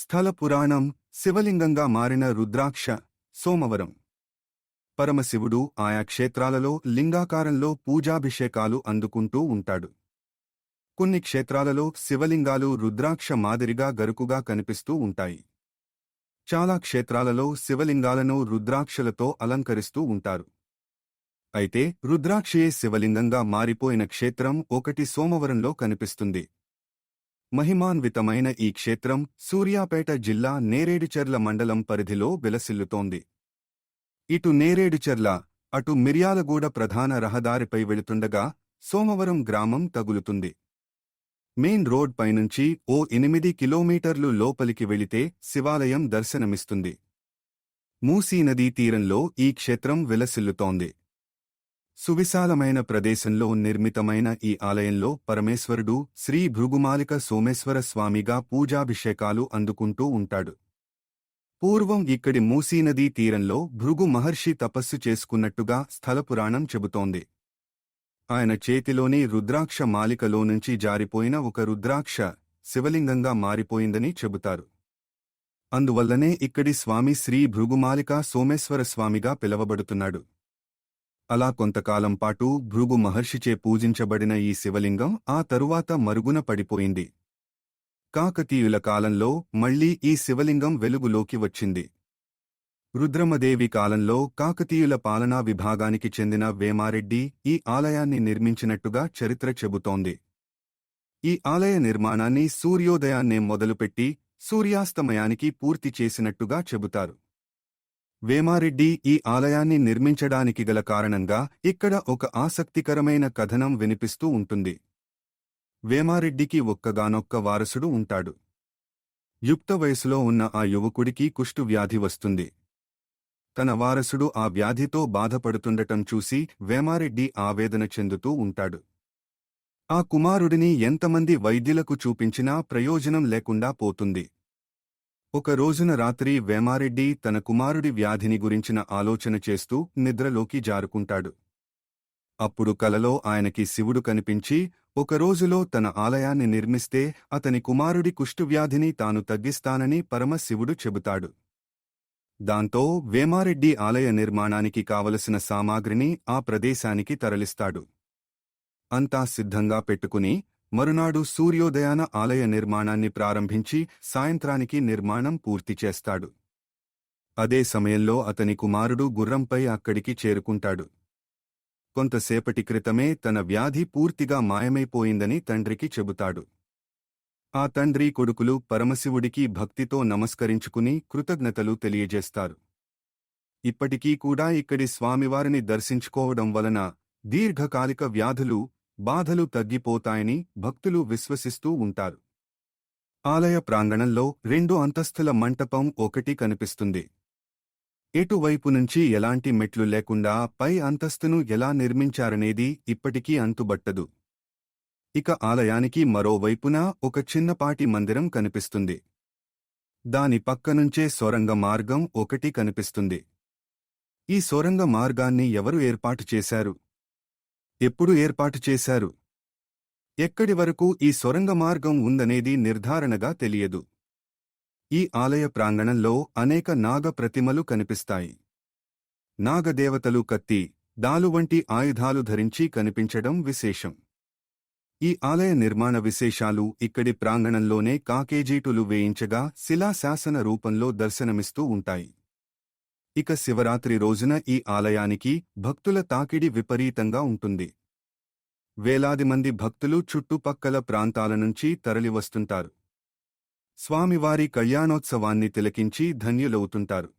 స్థల పురాణం శివలింగంగా మారిన రుద్రాక్ష సోమవరం. పరమశివుడు ఆయా క్షేత్రాలలో లింగాకారంలో పూజాభిషేకాలు అందుకుంటూ ఉంటాడు. కొన్ని క్షేత్రాలలో శివలింగాలు రుద్రాక్ష మాదిరిగా గరుకుగా కనిపిస్తూ ఉంటాయి. చాలా క్షేత్రాలలో శివలింగాలను రుద్రాక్షలతో అలంకరిస్తూ ఉంటారు. అయితే రుద్రాక్షయే శివలింగంగా మారిపోయిన క్షేత్రం ఒకటి సోమవరంలో కనిపిస్తుంది. మహిమాన్వితమైన ఈ క్షేత్రం సూర్యాపేట జిల్లా నేరేడుచెర్ల మండలం పరిధిలో విలసిల్లుతోంది. ఇటు నేరేడుచెర్ల అటు మిర్యాలగూడ ప్రధాన రహదారిపై వెళుతుండగా సోమవరం గ్రామం తగులుతుంది. మెయిన్ రోడ్ పైనుంచి ఓ ఎనిమిది కిలోమీటర్లు లోపలికి వెళితే శివాలయం దర్శనమిస్తుంది. మూసీ నదీ తీరంలో ఈ క్షేత్రం విలసిల్లుతోంది. సువిశాలమైన ప్రదేశంలో నిర్మితమైన ఈ ఆలయంలో పరమేశ్వరుడు శ్రీ భృగుమాలిక సోమేశ్వర స్వామిగా పూజాభిషేకాలు అందుకుంటూ ఉంటాడు. పూర్వం ఇక్కడి మూసీనదీ తీరంలో భృగు మహర్షి తపస్సు చేసుకున్నట్టుగా స్థలపురాణం చెబుతోంది. ఆయన చేతిలోని రుద్రాక్ష మాలికలో నుంచి జారిపోయిన ఒక రుద్రాక్ష శివలింగంగా మారిపోయిందని చెబుతారు. అందువల్లనే ఇక్కడి స్వామి శ్రీ భృగుమాలిక సోమేశ్వర స్వామిగా పిలవబడుతున్నాడు. అలా కొంతకాలం పాటు భృగు మహర్షిచే పూజించబడిన ఈ శివలింగం ఆ తరువాత మరుగున పడిపోయింది. కాకతీయుల కాలంలో మళ్ళీ ఈ శివలింగం వెలుగులోకి వచ్చింది. రుద్రమదేవి కాలంలో కాకతీయుల పాలనా విభాగానికి చెందిన వేమారెడ్డి ఈ ఆలయాన్ని నిర్మించినట్టుగా చరిత్ర చెబుతోంది. ఈ ఆలయ నిర్మాణాన్ని సూర్యోదయాన్నే మొదలుపెట్టి సూర్యాస్తమయానికి పూర్తి చేసినట్టుగా చెబుతారు. వేమారెడ్డి ఈ ఆలయాన్ని నిర్మించడానికి గల కారణంగా ఇక్కడ ఒక ఆసక్తికరమైన కథనం వినిపిస్తూ ఉంటుంది. వేమారెడ్డికి ఒక్కగానొక్క వారసుడు ఉంటాడు. యుక్త వయసులో ఉన్న ఆ యువకుడికి కుష్టు వ్యాధి వస్తుంది. తన వారసుడు ఆ వ్యాధితో బాధపడుతుండటం చూసి వేమారెడ్డి ఆవేదన చెందుతూ ఉంటాడు. ఆ కుమారుడిని ఎంతమంది వైద్యులకు చూపించినా ప్రయోజనం లేకుండా పోతుంది. ఒక రోజున రాత్రి వేమారెడ్డి తన కుమారుడి వ్యాధిని గురించిన ఆలోచన చేస్తూ నిద్రలోకి జారుకుంటాడు. అప్పుడు కలలో ఆయనకి శివుడు కనిపించి ఒక రోజులో తన ఆలయాన్ని నిర్మిస్తే అతని కుమారుడి కుష్ఠువ్యాధిని తాను తగ్గిస్తానని పరమశివుడు చెబుతాడు. దాంతో వేమారెడ్డి ఆలయ నిర్మాణానికి కావలసిన సామాగ్రిని ఆ ప్రదేశానికి తరలిస్తాడు. అంతా సిద్ధంగా పెట్టుకుని మరునాడు సూర్యోదయాన ఆలయ నిర్మాణాన్ని ప్రారంభించి సాయంత్రానికి నిర్మాణం పూర్తి చేస్తాడు. అదే సమయంలో అతని కుమారుడు గుర్రంపై అక్కడికి చేరుకుంటాడు. కొంతసేపటి క్రితమే తన వ్యాధి పూర్తిగా మాయమైపోయిందని తండ్రికి చెబుతాడు. ఆ తండ్రి కొడుకులు పరమశివుడికి భక్తితో నమస్కరించుకుని కృతజ్ఞతలు తెలియజేస్తారు. ఇప్పటికీ కూడా ఇక్కడి స్వామివారిని దర్శించుకోవడం వలన దీర్ఘకాలిక వ్యాధులు బాధలు తగ్గిపోతాయని భక్తులు విశ్వసిస్తూ ఉంటారు. ఆలయ ప్రాంగణంలో రెండు అంతస్తుల మంటపం ఒకటి కనిపిస్తుంది. ఎటువైపు నుంచి ఎలాంటి మెట్లు లేకుండా పై అంతస్తును ఎలా నిర్మించారనేది ఇప్పటికీ అంతుబట్టదు. ఇక ఆలయానికి మరోవైపున ఒక చిన్నపాటి మందిరం కనిపిస్తుంది. దాని పక్కనుంచే సొరంగ మార్గం ఒకటి కనిపిస్తుంది. ఈ సొరంగ మార్గాన్ని ఎవరు ఏర్పాటు చేశారు? ఎప్పుడు ఏర్పాటు చేశారు. ఎక్కడి వరకు ఈ సొరంగ మార్గం ఉందనేది నిర్ధారణగా తెలియదు. ఈ ఆలయ ప్రాంగణంలో అనేక నాగ ప్రతిమలు కనిపిస్తాయి. నాగదేవతలు కత్తి దాలు వంటి ఆయుధాలు ధరించి కనిపించడం విశేషం. ఈ ఆలయ నిర్మాణ విశేషాలు ఇక్కడి ప్రాంగణంలోనే కాకేజీటులు వేయించగా శిలాశాసన రూపంలో దర్శనమిస్తూ ఉంటాయి. ఇక శివరాత్రి రోజున ఈ ఆలయానికి భక్తుల తాకిడి విపరీతంగా ఉంటుంది. వేలాది మంది భక్తులు చుట్టుపక్కల ప్రాంతాల నుంచి తరలివస్తుంటారు. స్వామివారి కళ్యాణోత్సవాన్ని తిలకించి ధన్యులవుతుంటారు.